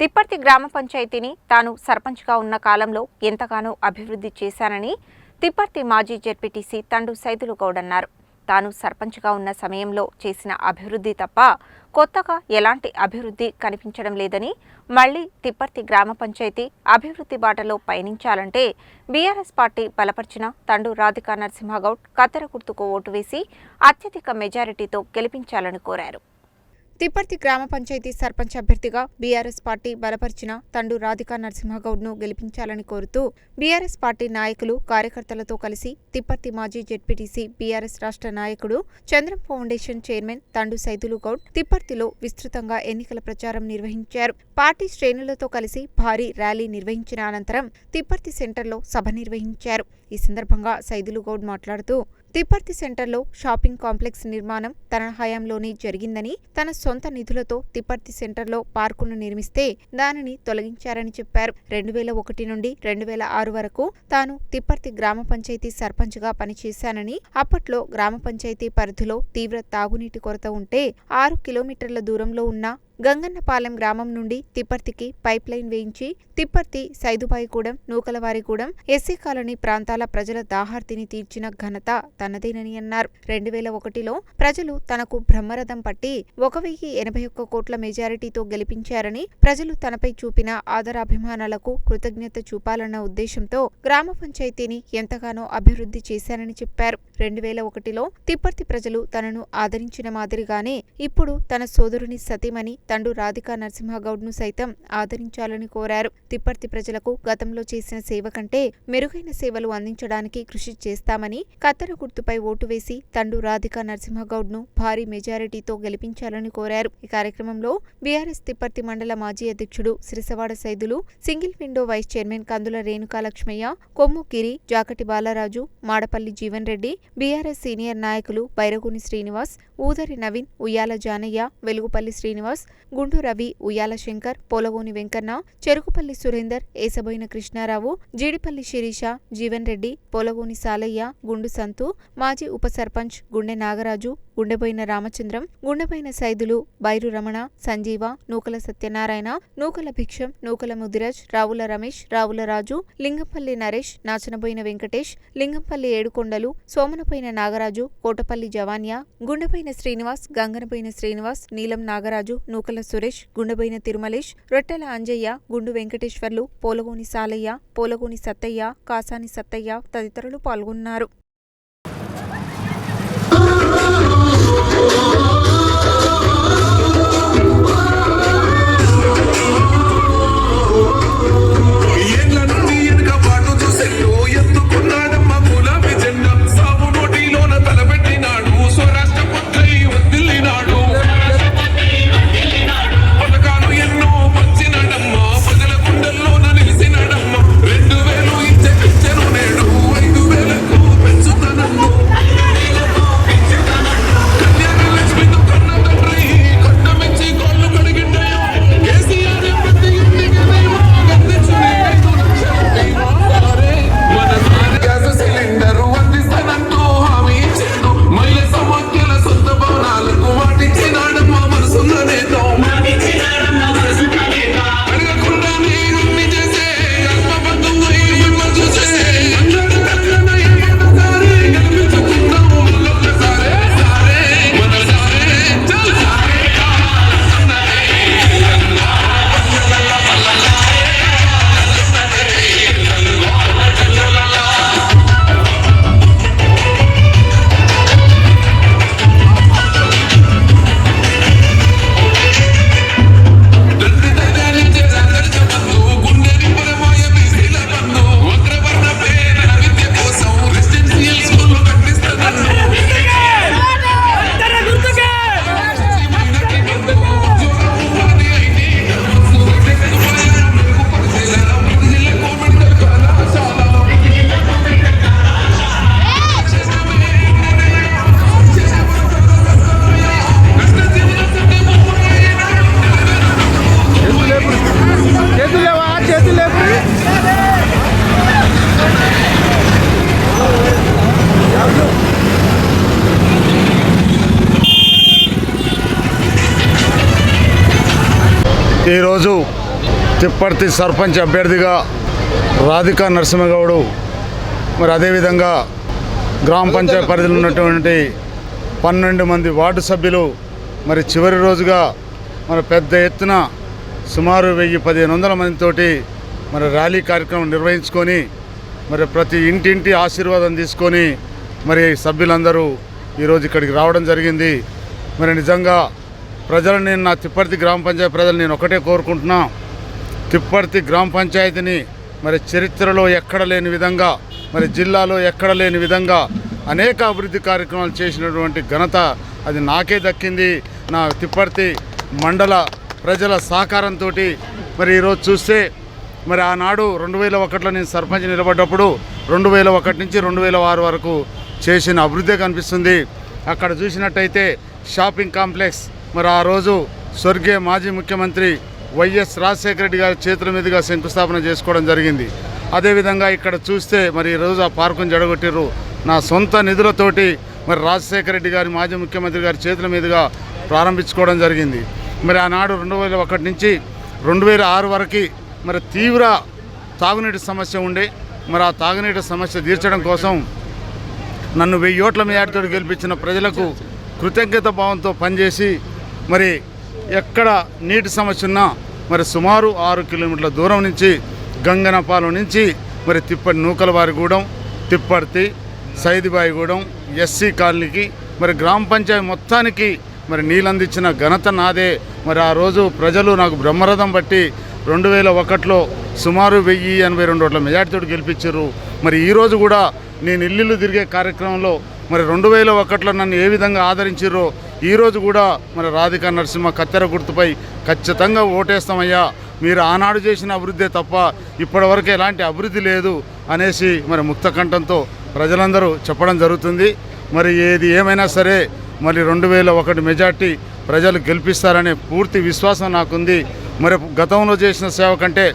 తిప్పర్తి గ్రామ పంచాయతీని తాను సర్పంచ్గా ఉన్న కాలంలో ఎంతగానో అభివృద్ధి చేశానని తిప్పర్తి మాజీ జెడ్పీటీసీ తండు సైదులు గౌడ్ అన్నారు. తాను సర్పంచ్గా ఉన్న సమయంలో చేసిన అభివృద్ధి తప్ప కొత్తగా ఎలాంటి అభివృద్ధి కనిపించడం లేదని మళ్ళీ తిప్పర్తి గ్రామ పంచాయతీ అభివృద్ధి బాటలో పయనించాలంటే బీఆర్ఎస్ పార్టీ బలపరిచిన తండు రాధికా నరసింహగౌడ్ కత్తెర గుర్తుకు ఓటు వేసి అత్యధిక మెజారిటీతో గెలిపించాలని కోరారు. తిప్పర్తి గ్రామ పంచాయతీ సర్పంచ్ అభ్యర్థిగా బీఆర్ఎస్ పార్టీ బలపరిచిన తండు రాధికా నరసింహగౌడ్ను గెలిపించాలని కోరుతూ బీఆర్ఎస్ పార్టీ నాయకులు కార్యకర్తలతో కలిసి తిప్పర్తి మాజీ జెడ్పీటీసీ బీఆర్ఎస్ రాష్ట్ర నాయకుడు చంద్రం ఫౌండేషన్ చైర్మన్ తండు సైదులు గౌడ్ తిప్పర్తిలో విస్తృతంగా ఎన్నికల ప్రచారం నిర్వహించారు. పార్టీ శ్రేణులతో కలిసి భారీ ర్యాలీ నిర్వహించిన అనంతరం తిప్పర్తి సెంటర్లో సభ నిర్వహించారు. ఈ సందర్భంగా సైదులు గౌడ్ మాట్లాడుతూ తిప్పర్తి సెంటర్లో షాపింగ్ కాంప్లెక్స్ నిర్మాణం తన హయాంలోనే జరిగిందని తన సొంత నిధులతో తిప్పర్తి సెంటర్లో పార్కును నిర్మిస్తే దానిని తొలగించారని చెప్పారు. రెండు వేల ఒకటి నుండి రెండు వేల ఆరు వరకు తాను తిప్పర్తి గ్రామ పంచాయతీ సర్పంచ్గా పనిచేశానని అప్పట్లో గ్రామ పంచాయతీ పరిధిలో తీవ్ర తాగునీటి కొరత ఉంటే ఆరు కిలోమీటర్ల దూరంలో ఉన్న గంగన్నపాలెం గ్రామం నుండి తిప్పర్తికి పైప్ లైన్ వేయించి తిప్పర్తి సైదుబాయిగూడెం నూకలవారిగూడెం ఎస్సీ కాలనీ ప్రాంతాల ప్రజల దాహార్తిని తీర్చిన ఘనత తనదేనని అన్నారు. రెండు వేల ఒకటిలో ప్రజలు తనకు బ్రహ్మరథం పట్టి ఒక వెయ్యి ఎనభై ఒక్క కోట్ల మెజారిటీతో గెలిపించారని ప్రజలు తనపై చూపిన ఆదరాభిమానాలకు కృతజ్ఞత చూపాలన్న ఉద్దేశంతో గ్రామ పంచాయతీని ఎంతగానో అభివృద్ధి చేశానని చెప్పారు. రెండు వేల ఒకటిలో తిప్పర్తి ప్రజలు తనను ఆదరించిన మాదిరిగానే ఇప్పుడు తన సోదరుని సతీమణి తండు రాధికా నరసింహగౌడ్ను సైతం ఆదరించాలని కోరారు. తిప్పర్తి ప్రజలకు గతంలో చేసిన సేవ కంటే మెరుగైన సేవలు అందించడానికి కృషి చేస్తామని కత్తెర గుర్తుపై ఓటు వేసి తండు రాధికా నరసింహగౌడ్ను భారీ మెజారిటీతో గెలిపించాలని కోరారు. ఈ కార్యక్రమంలో బీఆర్ఎస్ తిప్పర్తి మండల మాజీ అధ్యక్షుడు Sirisavada Saidulu single window vice chairman Kandula Renuka Lakshmaiah Kommu కిరి జాకటి Balaraju Madapalli Jeevan Reddy BRS senior నాయకులు బైరగుని శ్రీనివాస్ ఊదరి నవీన్ ఉయ్యాల జానయ్య వెలుగుపల్లి శ్రీనివాస్ గుండు రవి ఉయ్యాల శంకర్ పోలవోని వెంకన్న చెరుకుపల్లి సురేందర్ ఏసబోయిన కృష్ణారావు జీడిపల్లి శిరీష జీవన్ రెడ్డి పోలవోని సాలయ్య గుండు సంతు మాజీ ఉప సర్పంచ్ గుండె నాగరాజు గుండెబోయిన రామచంద్రం గుండెబోయిన సైదులు బైరు రమణ సంజీవ నూకల సత్యనారాయణ నూకల భిక్షం నూకల ముదిరాజ్ రావుల రమేష్ రావుల రాజు లింగంపల్లి నరేష్ నాచనబోయిన వెంకటేష్ లింగంపల్లి ఏడుకొండలు సోమనపోయిన నాగరాజు కోటపల్లి జవాన్య గుండెపోయిన శ్రీనివాస్ గంగనపోయిన శ్రీనివాస్ నీలం నాగరాజు నూకల సురేష్ గుండెబోయిన తిరుమలేష్ రొట్టెల అంజయ్య గుండు వెంకటేశ్వర్లు పోలగోని సాలయ్య పోలగోని సత్తయ్య కాసాని సత్తయ్య తదితరులు పాల్గొన్నారు. ఈరోజు తిప్పర్తి సర్పంచ్ అభ్యర్థిగా రాధికా నరసింహగౌడు మరి అదేవిధంగా గ్రామ పంచాయతీ పరిధిలో ఉన్నటువంటి పన్నెండు మంది వార్డు సభ్యులు మరి చివరి రోజుగా మరి పెద్ద ఎత్తున సుమారు వెయ్యి పదిహేను వందల మందితోటి మరి ర్యాలీ కార్యక్రమం నిర్వహించుకొని మరి ప్రతి ఇంటింటి ఆశీర్వాదం తీసుకొని మరి సభ్యులందరూ ఈరోజు ఇక్కడికి రావడం జరిగింది. మరి నిజంగా ప్రజలు నేను నా తిప్పర్తి గ్రామ పంచాయతీ ప్రజలు నేను ఒకటే కోరుకుంటున్నా. తిప్పర్తి గ్రామ పంచాయతీని మరి చరిత్రలో ఎక్కడ లేని విధంగా మరి జిల్లాలో ఎక్కడ లేని విధంగా అనేక అభివృద్ధి కార్యక్రమాలు చేసినటువంటి ఘనత అది నాకే దక్కింది. నా తిప్పర్తి మండల ప్రజల సహకారంతో మరి ఈరోజు చూస్తే మరి ఆనాడు రెండు వేల ఒకటిలో నేను సర్పంచ్ నిలబడ్డప్పుడు రెండు వేల ఒకటి నుంచి రెండు వేల ఆరు వరకు చేసిన అభివృద్ధి కనిపిస్తుంది. అక్కడ చూసినట్టయితే షాపింగ్ కాంప్లెక్స్ మరి ఆ రోజు స్వర్గీయ మాజీ ముఖ్యమంత్రి వైఎస్ రాజశేఖర రెడ్డి గారి చేతుల మీదుగా శంకుస్థాపన చేసుకోవడం జరిగింది. అదేవిధంగా ఇక్కడ చూస్తే మరి ఈరోజు ఆ పార్కును జడగొట్టిర్రు నా సొంత నిధులతోటి మరి రాజశేఖర రెడ్డి గారి మాజీ ముఖ్యమంత్రి గారి చేతుల మీదుగా ప్రారంభించుకోవడం జరిగింది. మరి ఆనాడు రెండు వేల ఒకటి నుంచి రెండు వేల ఆరు వరకు మరి తీవ్ర తాగునీటి సమస్య ఉండే. మరి ఆ తాగునీటి సమస్య తీర్చడం కోసం నన్ను వెయ్యి ఓట్ల మేయాటితో గెలిపించిన ప్రజలకు కృతజ్ఞత భావంతో పనిచేసి మరి ఎక్కడ నీటి సమస్య ఉన్నా మరి సుమారు ఆరు కిలోమీటర్ల దూరం నుంచి గంగనపాలెం నుంచి మరి తిప్పటి నూకలవారిగూడెం తిప్పర్తి సైదిబాయిగూడెం ఎస్సీ కాలనీకి మరి గ్రామ పంచాయతీ మొత్తానికి మరి నీళ్ళందించిన ఘనత నాదే. మరి ఆ రోజు ప్రజలు నాకు బ్రహ్మరథం బట్టి రెండు వేల ఒకటిలో సుమారు వెయ్యి ఎనభై రెండు ఓట్ల మెజార్టీతో గెలిపించారు. మరి ఈరోజు కూడా నేను ఇల్లు తిరిగే కార్యక్రమంలో మరి రెండు వేల ఒకటిలో నన్ను ఏ విధంగా ఆదరించారో ఈరోజు కూడా మరి రాధికా నరసింహ కత్తెర గుర్తుపై ఖచ్చితంగా ఓటేస్తామయ్యా. మీరు ఆనాడు చేసిన అభివృద్ధే తప్ప ఇప్పటివరకు ఎలాంటి అభివృద్ధి లేదు అనేసి మరి ముక్తకంఠంతో ప్రజలందరూ చెప్పడం జరుగుతుంది. మరి ఏది ఏమైనా సరే మరి రెండు వేల ఒకటి మెజార్టీ ప్రజలు గెలిపిస్తారనే పూర్తి విశ్వాసం నాకుంది. మరి గతంలో చేసిన సేవ కంటే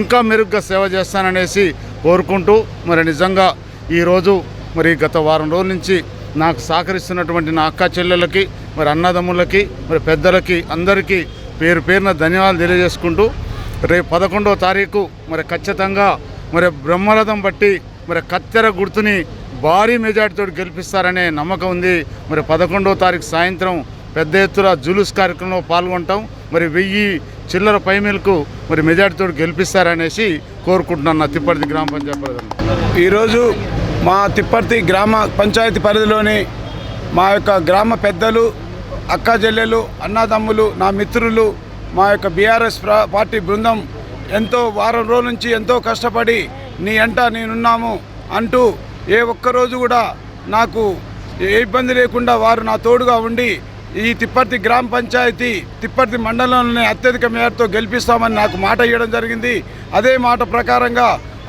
ఇంకా మెరుగ్గా సేవ చేస్తాననేసి కోరుకుంటూ మరి నిజంగా ఈరోజు మరి గత వారం రోజుల నుంచి నాకు సహకరిస్తున్నటువంటి నా అక్క చెల్లెలకి మరి అన్నదమ్ములకి మరి పెద్దలకి అందరికీ పేరు పేరున ధన్యవాదాలు తెలియజేసుకుంటూ రేపు పదకొండవ తారీఖు మరి ఖచ్చితంగా మరి బ్రహ్మరథం బట్టి మరి కత్తెర గుర్తుని భారీ మెజార్టీతో గెలిపిస్తారనే నమ్మకం ఉంది. మరి పదకొండవ తారీఖు సాయంత్రం పెద్ద ఎత్తున జులూస్ కార్యక్రమంలో పాల్గొంటాం. మరి వెయ్యి చిల్లర పైమేలకు మరి మెజార్టీతో గెలిపిస్తారనేసి కోరుకుంటున్నాను. నా తిప్పటి గ్రామ పంచాయతీ ఈరోజు మా తిప్పర్తి గ్రామ పంచాయతీ పరిధిలోని మా యొక్క గ్రామ పెద్దలు అక్క చెల్లెలు అన్నదమ్ములు నా మిత్రులు మా యొక్క బీఆర్ఎస్ పార్టీ బృందం ఎంతో వారం రోజుల నుంచి ఎంతో కష్టపడి నీ ఎంట నేనున్నాము అంటూ ఏ ఒక్కరోజు కూడా నాకు ఏ ఇబ్బంది లేకుండా వారు నా తోడుగా ఉండి ఈ తిప్పర్తి గ్రామ పంచాయతీ తిప్పర్తి మండలంలోనే అత్యధిక మేరతో గెలిపిస్తామని నాకు మాట ఇవ్వడం జరిగింది. అదే మాట ప్రకారంగా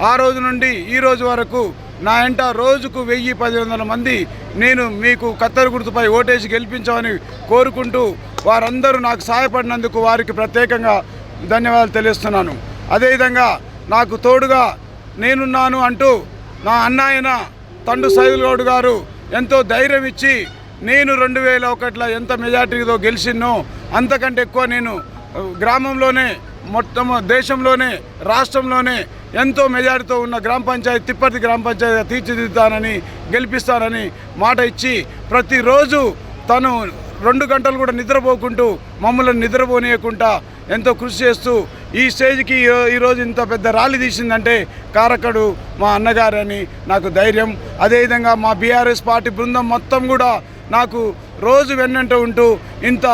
ఆ రోజు నుండి ఈ రోజు వరకు నా ఎంట రోజుకు వెయ్యి పది వందల మంది నేను మీకు కత్తెర గుర్తుపై ఓటేసి గెలిపించమని కోరుకుంటూ వారందరూ నాకు సహాయపడినందుకు వారికి ప్రత్యేకంగా ధన్యవాదాలు తెలియస్తున్నాను అదేవిధంగా నాకు తోడుగా నేనున్నాను అంటూ నా అన్నాయన తండు సైదులగౌడ్ గారు ఎంతో ధైర్యం ఇచ్చి నేను రెండు వేల ఒకటిలో ఎంత మెజార్టీతో గెలిచినో అంతకంటే ఎక్కువ నేను గ్రామంలోనే మొత్తం దేశంలోనే రాష్ట్రంలోనే ఎంతో మెజారిటీతో ఉన్న గ్రామ పంచాయతీ తిప్పటి గ్రామ పంచాయతీ తీర్చిదిద్దుతానని గెలిపిస్తానని మాట ఇచ్చి ప్రతిరోజు తను రెండు గంటలు కూడా నిద్రపోకుంటూ మమ్మల్ని నిద్రపోనీయకుండా ఎంతో కృషి చేస్తూ ఈ స్టేజ్కి ఈ- ఈరోజు ఇంత పెద్ద ర్యాలీ తీసిందంటే కారకుడు మా అన్నగారని నాకు ధైర్యం. అదేవిధంగా మా బీఆర్ఎస్ పార్టీ బృందం మొత్తం కూడా నాకు రోజు వెన్నంట ఉంటూ ఇంత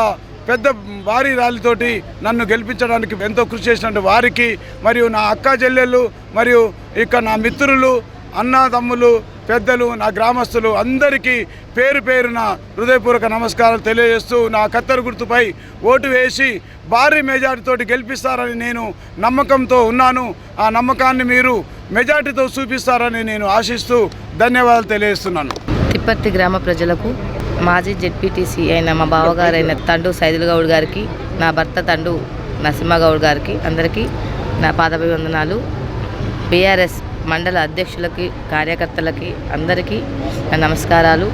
పెద్ద భారీ ర్యాలీతోటి నన్ను గెలిపించడానికి ఎంతో కృషి చేసినట్టు వారికి మరియు నా అక్క చెల్లెళ్ళు మరియు ఇక నా మిత్రులు అన్న తమ్ములు పెద్దలు నా గ్రామస్తులు అందరికీ పేరు పేరున హృదయపూర్వక నమస్కారాలు తెలియజేస్తూ నా కత్తెర గుర్తుపై ఓటు వేసి భారీ మెజార్టీతోటి గెలిపిస్తారని నేను నమ్మకంతో ఉన్నాను. ఆ నమ్మకాన్ని మీరు మెజార్టీతో చూపిస్తారని నేను ఆశిస్తూ ధన్యవాదాలు తెలియజేస్తున్నాను. తిప్పర్తి గ్రామ ప్రజలకు మాజీ జెడ్పీటీసీ అయిన మా బావగారైన తండు సైదుల్ గౌడ్ గారికి నా భర్త తండు నరసింహగౌడ్ గారికి అందరికీ నా పాదాభివందనాలు. బీఆర్ఎస్ మండల అధ్యక్షులకి కార్యకర్తలకి అందరికీ నా నమస్కారాలు.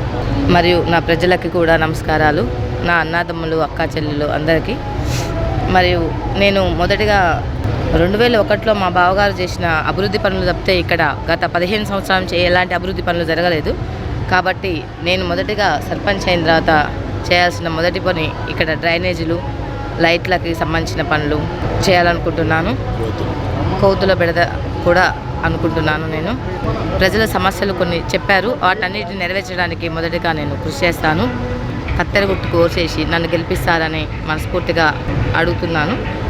మరియు నా ప్రజలకి కూడా నమస్కారాలు. నా అన్నదమ్ములు అక్కా చెల్లెలు అందరికీ. మరియు నేను మొదటిగా రెండు వేల ఒకటిలో మా బావగారు చేసిన అభివృద్ధి పనులు తప్పితే ఇక్కడ గత పదిహేను సంవత్సరాల నుంచి ఎలాంటి అభివృద్ధి పనులు జరగలేదు. కాబట్టి నేను మొదటిగా సర్పంచ్ అయిన తర్వాత చేయాల్సిన మొదటి పని ఇక్కడ డ్రైనేజీలు లైట్లకి సంబంధించిన పనులు చేయాలనుకుంటున్నాను. కోతుల బెడద కూడా అనుకుంటున్నాను నేను. ప్రజల సమస్యలు కొన్ని చెప్పారు. వాటన్నిటిని నెరవేర్చడానికి మొదటిగా నేను కృషి చేస్తాను. కత్తెర గుట్టు కోసేసి నన్ను గెలిపిస్తారని మనస్ఫూర్తిగా అడుగుతున్నాను.